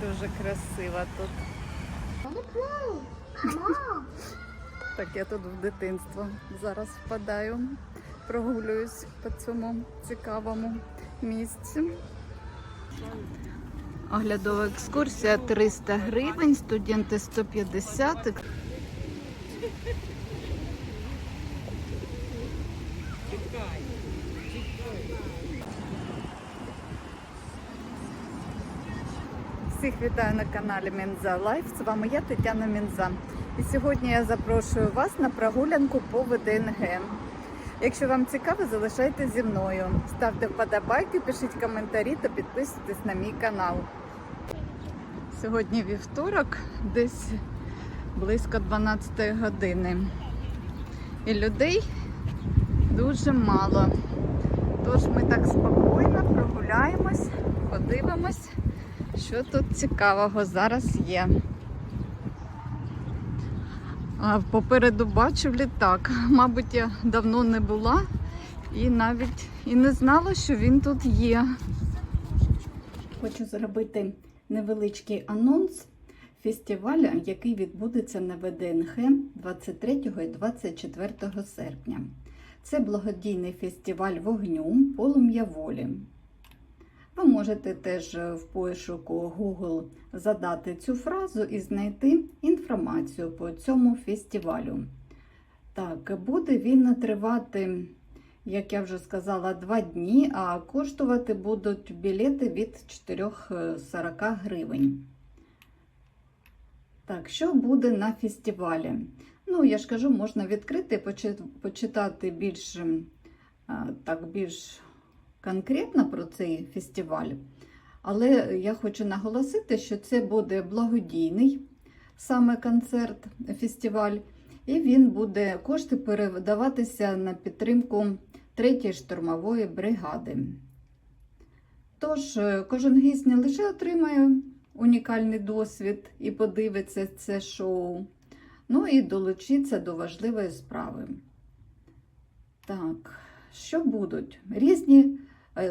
Дуже красиво тут. Так, я тут в дитинство зараз впадаю, прогулююсь по цьому цікавому місці. Оглядова екскурсія 300 гривень, студенти 150. Всіх вітаю на каналі Мінза Лайф. З вами я Тетяна Мінза. І сьогодні я запрошую вас на прогулянку по ВДНГ. Якщо вам цікаво, залишайтесь зі мною. Ставте вподобайки, пишіть коментарі та підписуйтесь на мій канал. Сьогодні вівторок, десь близько 12 години. І людей дуже мало. Тож ми так спокійно прогуляємось, подивимось, що тут цікавого зараз є. Попереду бачу літак. Мабуть, я давно не була і навіть і не знала, що він тут є. Хочу зробити невеличкий анонс фестивалю, який відбудеться на ВДНГ 23 і 24 серпня. Це благодійний фестиваль вогню Полум'я волі. Ви можете теж в пошуку Google задати цю фразу і знайти інформацію по цьому фестивалю. Так, буде він тривати, як я вже сказала, два дні, а коштувати будуть білети від 440 гривень. Так, що буде на фестивалі? Ну, я ж кажу, можна відкрити, почитати більш, так, більш конкретно про цей фестиваль. Але я хочу наголосити, що це буде благодійний саме концерт, фестиваль, і він буде кошти передаватися на підтримку 3-ї штурмової бригади. Тож, е, кожен гість не лише отримає унікальний досвід і подивиться це шоу, ну і долучиться до важливої справи. Так, що будуть? Різні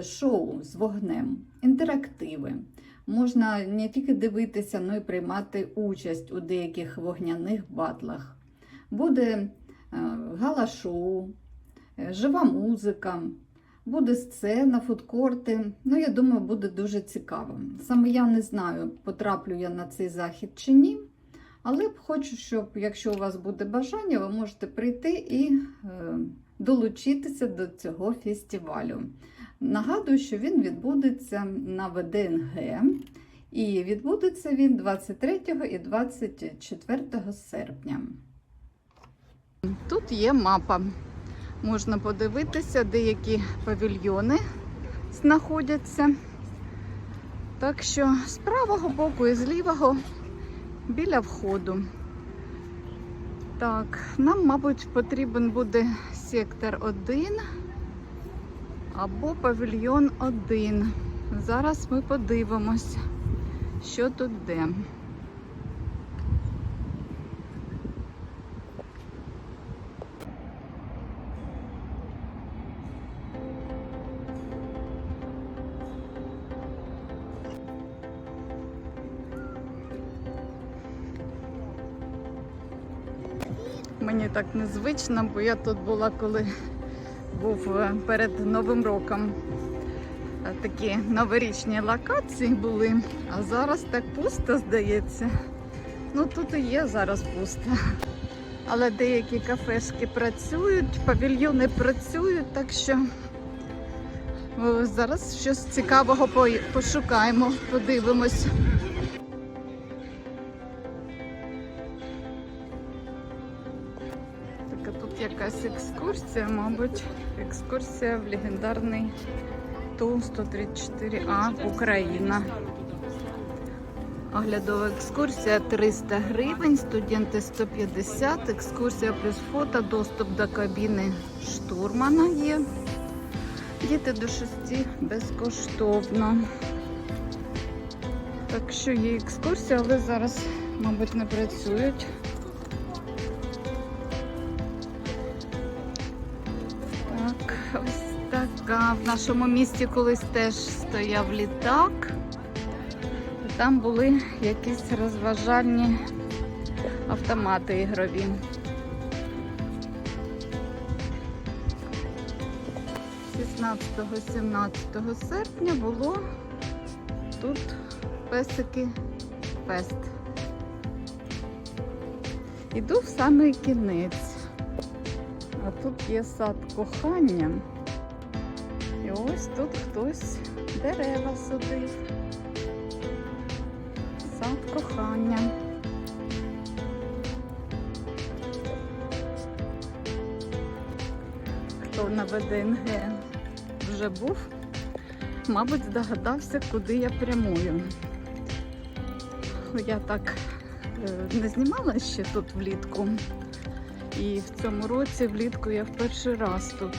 шоу з вогнем, інтерактиви. Можна не тільки дивитися, але й приймати участь у деяких вогняних батлах. Буде е, гала-шоу, е, жива музика, буде сцена, фудкорти. Ну, я думаю, буде дуже цікаво. Саме я не знаю, потраплю я на цей захід чи ні. Але хочу, щоб, якщо у вас буде бажання, ви можете прийти і е, долучитися до цього фестивалю. Нагадую, що він відбудеться на ВДНГ, і відбудеться він 23 і 24 серпня. Тут є мапа. Можна подивитися, деякі павільйони знаходяться. Так що з правого боку і з лівого біля входу. Так, нам, мабуть, потрібен буде сектор 1 або павільйон 1. Зараз ми подивимось, що тут де. Мені так незвично, бо я тут була, коли був е, перед Новим роком. Е, Такі новорічні локації були, а зараз так пусто здається. Ну тут і є зараз пусто. Але деякі кафешки працюють, павільйони працюють, так що зараз щось цікавого пошукаємо, подивимось. Екскурсія, мабуть, екскурсія в легендарний Ту-134А Україна. Оглядова екскурсія 300 гривень, студенти 150, екскурсія плюс фото, доступ до кабіни штурмана є. Діти до 6 безкоштовно. Так що є екскурсія, але зараз, мабуть, не працюють. В нашому місті колись теж стояв літак. Там були якісь розважальні автомати ігрові. – 17 серпня було тут песики фест. Іду в самий кінець. А тут є сад кохання. Ось тут хтось дерева садив. Сад кохання. Хто на ВДНГ вже був, мабуть, здогадався, куди я прямую. Я так е, не знімала ще тут влітку. І в цьому році влітку я в перший раз тут.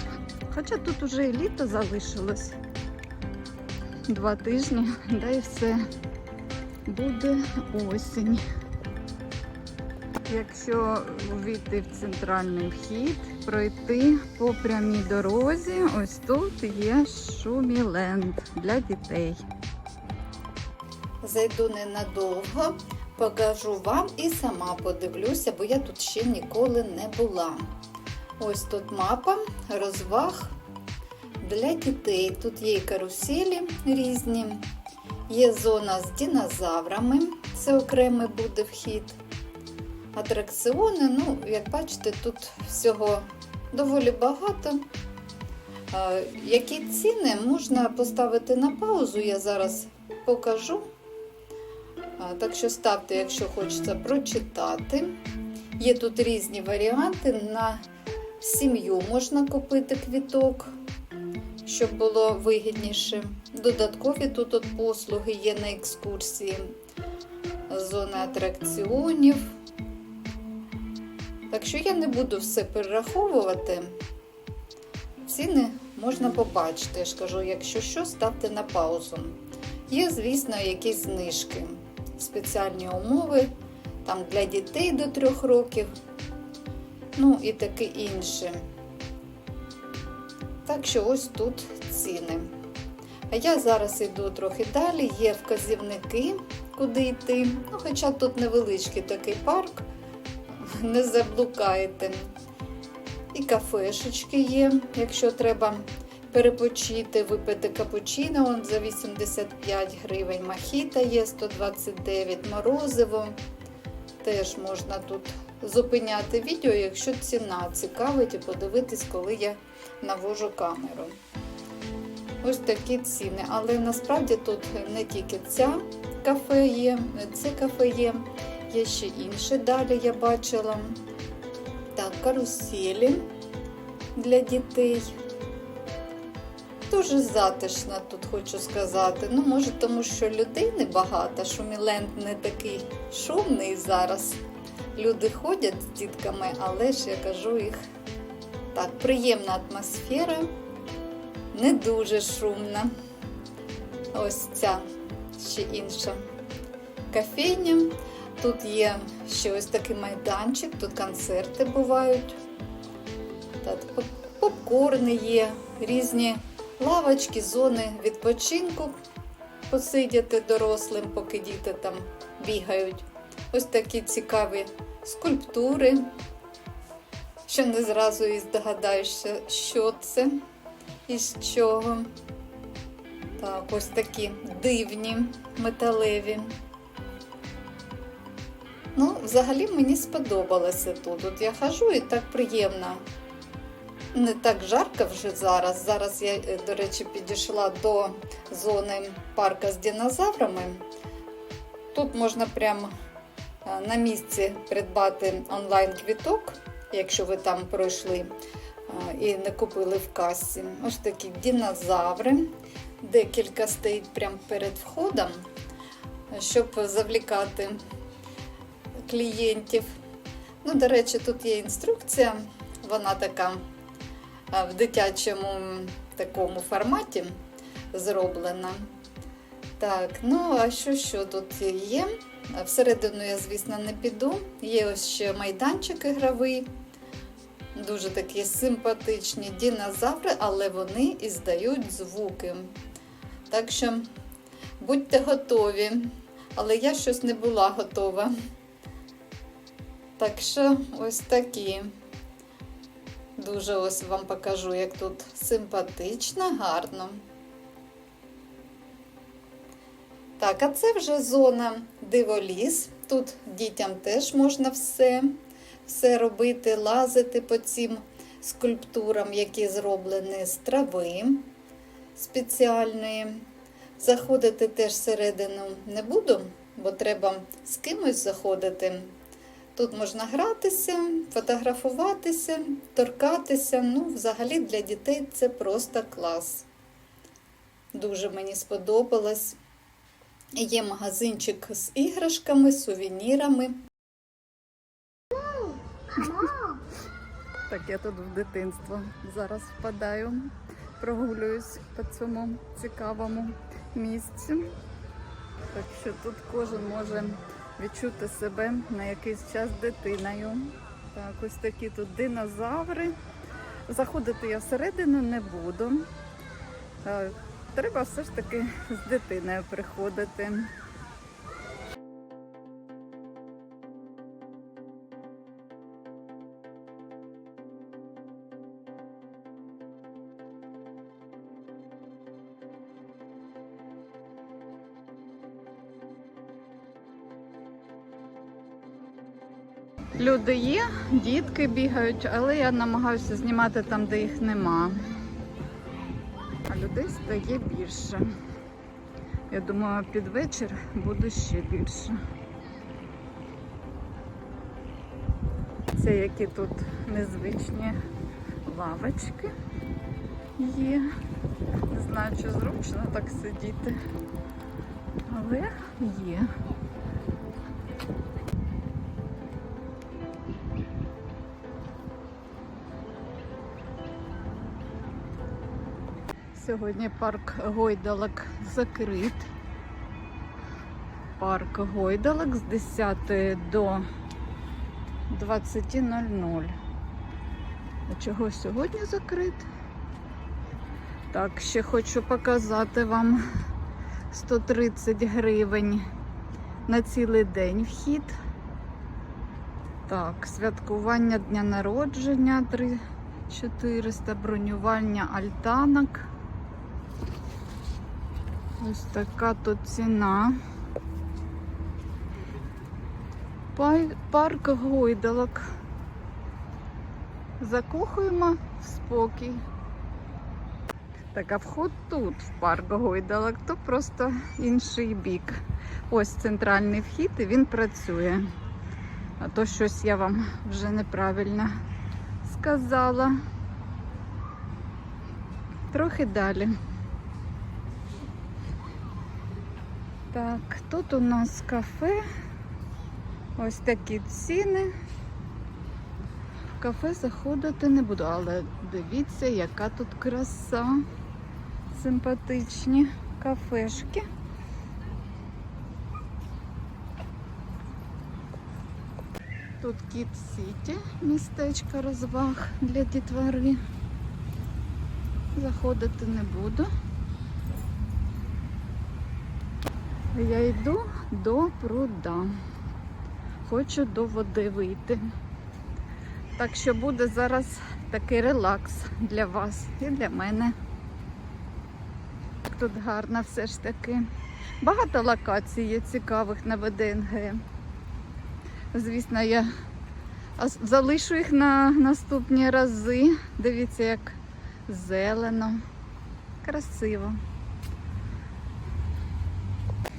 Хоча тут уже і літо залишилось. Два тижні, да і все. Буде осінь. Якщо увійти в центральний вхід, пройти по прямій дорозі, ось тут є шуміленд для дітей. Зайду ненадовго, покажу вам і сама подивлюся, бо я тут ще ніколи не була. Ось тут мапа розваг для дітей. Тут є і каруселі різні, є зона з динозаврами, це окремий буде вхід. Атракціони, ну, як бачите, тут всього доволі багато. Які ціни можна поставити на паузу, я зараз покажу. Так що ставте, якщо хочеться прочитати. Є тут різні варіанти. На сім'ю можна купити квіток, щоб було вигідніше. Додаткові тут от послуги є на екскурсії, зони атракціонів. Так що я не буду все перераховувати. Ціни можна побачити. Я ж кажу, якщо що, ставте на паузу. Є, звісно, якісь знижки, спеціальні умови там для дітей до 3 років, ну і таке інше. Так що ось тут ціни. А я зараз йду трохи далі, є вказівники, куди йти. Ну, хоча тут невеличкий такий парк, не заблукаєте. І кафешечки є, якщо треба перепочити, випити капучино он за 85 гривень. Махіта є 129 морозиво. Теж можна тут зупиняти відео, якщо ціна цікавить, і подивитись, коли я навожу камеру. Ось такі ціни. Але насправді тут не тільки ця кафе є, це кафе є, є ще інше далі я бачила. Так, каруселі для дітей. Дуже затишно тут хочу сказати. Ну, може, тому що людей небагато, Шуміленд не такий шумний зараз. Люди ходять з дітками, але ж я кажу їх так, приємна атмосфера, не дуже шумна. Ось ця ще інша кафейня. Тут є ще ось такий майданчик, тут концерти бувають. Так, попкорни є, різні лавочки, зони відпочинку посидіти дорослим, поки діти там бігають. Ось такі цікаві скульптури, що не зразу і здогадаєшся, що це і з чого. Так, ось такі дивні, металеві. Ну, взагалі мені сподобалося тут. От я хожу і так приємно. Не так жарко вже зараз. Зараз я, е, до речі, підійшла до зони парка з динозаврами. Тут можна прямо на місці придбати онлайн-квіток, якщо ви там пройшли е, і не купили в касі. Ось такі динозаври. Декілька стоїть прямо перед входом, щоб завлікати клієнтів. Ну, до речі, тут є інструкція, вона така в дитячому такому форматі зроблена. Так, ну а що що тут є? Всередину я, звісно, не піду. Є ось ще майданчик ігровий. Дуже такі симпатичні динозаври, але вони і здають звуки. Так що будьте готові. але я щось не була готова. Так що ось такі. Дуже ось вам покажу, як тут симпатично, гарно. Так, а це вже зона диволіз. Тут дітям теж можна все, все робити, лазити по цим скульптурам, які зроблені з трави спеціальної. Заходити теж всередину не буду, бо треба з кимось заходити. Тут можна гратися, фотографуватися, торкатися. Ну, взагалі для дітей це просто клас. Дуже мені сподобалось. Є магазинчик з іграшками, сувенірами. Так, я тут в дитинство зараз впадаю, прогулююсь по цьому цікавому місцю. Так що тут кожен може відчути себе на якийсь час дитиною. Так, ось такі тут динозаври. Заходити я всередину не буду. Треба все ж таки з дитиною приходити. Люди є, дітки бігають, але я намагаюся знімати там, де їх нема. Людей стає більше. Я думаю, під вечір буде ще більше. Це які тут незвичні лавочки є. Не знаю, чи зручно так сидіти, але є. Сьогодні парк гойдалок закрит. Парк гойдалок з 10 до 20.00. А чого сьогодні закрит? Так, ще хочу показати вам 130 гривень на цілий день вхід. Так, святкування дня народження 3 400, бронювання альтанок. Ось така тут ціна. Парк гойдалок. Закохуємо в спокій. Так, а вход тут, в парк гойдалок, то просто інший бік. Ось центральний вхід і він працює. А то щось я вам вже неправильно сказала. Трохи далі. Так, тут у нас кафе. Ось такі ціни. В кафе заходити не буду, але дивіться, яка тут краса. Симпатичні кафешки. Тут Кіт Сіті, містечко розваг для дітвори. Заходити не буду. Я йду до пруда. Хочу до води вийти. Так що буде зараз такий релакс для вас і для мене. Тут гарно все ж таки. Багато локацій є цікавих на ВДНГ. Звісно, я залишу їх на наступні рази. Дивіться, як зелено, красиво.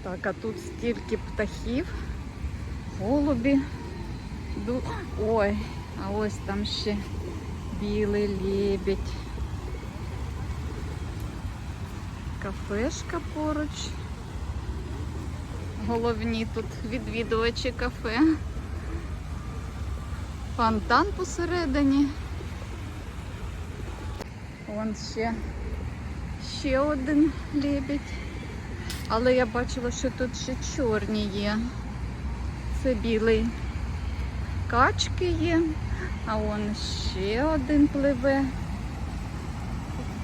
Так, а тут стільки птахів, голубі. Ой, а ось там ще білий лебідь. Кафешка поруч. Головні тут відвідувачі кафе. Фонтан посередині. Вон ще, ще один лебідь. Але я бачила, що тут ще чорні є. Це білий. Качки є, а вон ще один пливе.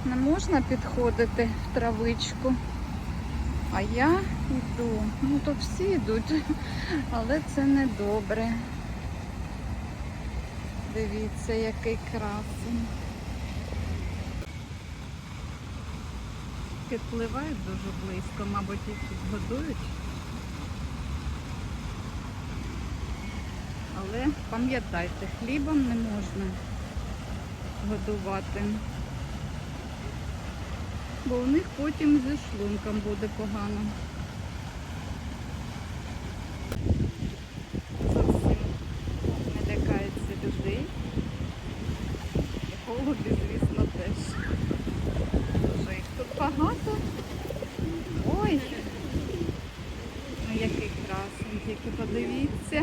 Не можна підходити в травичку. А я йду. Ну тут всі йдуть, але це не добре. Дивіться, який красень. Підпливають дуже близько, мабуть, їх тут годують. Але пам'ятайте, хлібом не можна годувати. Бо у них потім зі шлунком буде погано. Зовсім не лякаються людей. І голуби, звісно, теж. Дуже їх тут багато. Ой! Ну який красень, тільки подивіться.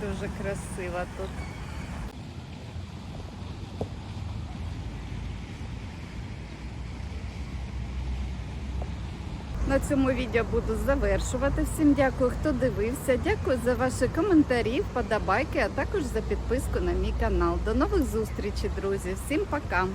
Дуже красиво тут. На цьому відео буду завершувати. Всім дякую, хто дивився. Дякую за ваші коментарі, вподобайки, а також за підписку на мій канал. До нових зустрічей, друзі. Всім пока!